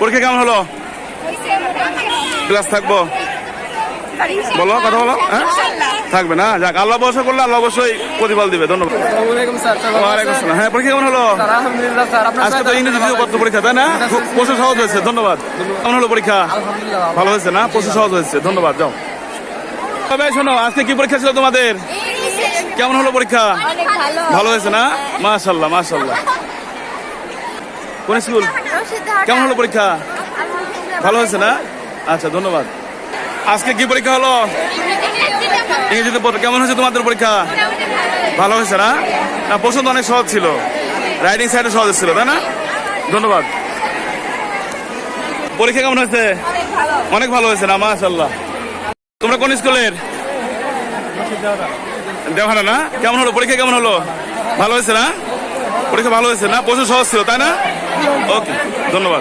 পরীক্ষা কেমন হলো? ক্লাস থাকব? বলো কথা বলো হ্যাঁ? থাকবে না? যাক আল্লাহ ভরসা করলে আল্লাহ অবশ্যই প্রতিফল দিবে। ধন্যবাদ। হ্যাঁ পরীক্ষা কেমন হলো? স্যার আলহামদুলিল্লাহ স্যার আপনার আজকে তো ইংরেজি পত্র পরীক্ষা তাই না? প্রচুর সহজ হয়েছে ধন্যবাদ। কেমন হলো পরীক্ষা? ভালো। হয়েছে না? প্রচুর সহজ হয়েছে ধন্যবাদ যাও। তবে শোনো আজকে কি পরীক্ষা ছিল তোমাদের? কেমন হলো পরীক্ষা? ভালো। ভালো হয়েছে না? মাশাল্লাহ মাশাল্লাহ কোন স্কুল? কেমন হলো পরীক্ষা? ভালো হয়েছে না? আচ্ছা ধন্যবাদ। আজকে কি পরীক্ষা হলো? ইংরেজিতে। কেমন হয়েছে তোমাদের পরীক্ষা? ভালো হয়েছে না? না তো অনেক সহজ ছিল। রাইডিং সাইডে সহজ ছিল, তাই না? ধন্যবাদ। পরীক্ষা কেমন হয়েছে? অনেক ভালো হয়েছে না মাশাল্লাহ তোমরা কোন স্কুলের? দেওয়ানা না? কেমন হলো? পরীক্ষা কেমন হলো? ভালো হয়েছে না? পরীক্ষা ভালো হয়েছে না? প্রশ্ন সহজ ছিল, তাই না? ওকে ধন্যবাদ।